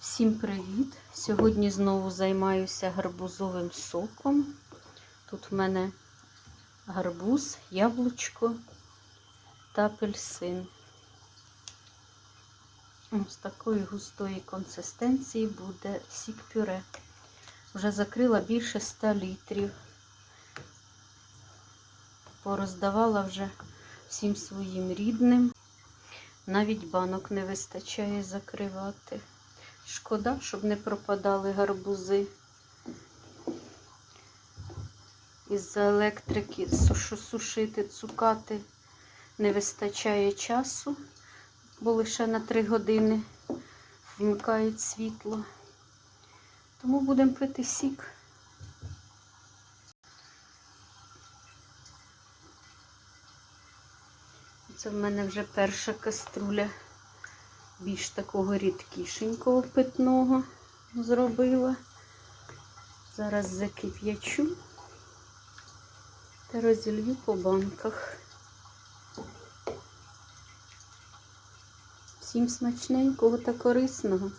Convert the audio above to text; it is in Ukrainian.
Всім привіт! Сьогодні знову займаюся гарбузовим соком. Тут в мене гарбуз, яблучко та апельсин. Ось такої густої консистенції буде сік пюре. Вже закрила більше 100 літрів. Пороздавала вже всім своїм рідним. Навіть банок не вистачає закривати. Шкода, щоб не пропадали гарбузи. Із-за електрики сушити, цукати не вистачає часу, бо лише на 3 години вмикають світло. Тому будемо пити сік. Це в мене вже перша каструля більш такого рідкішенького питного зробила. Зараз закип'ячу та розілью по банках. Всім смачненького та корисного.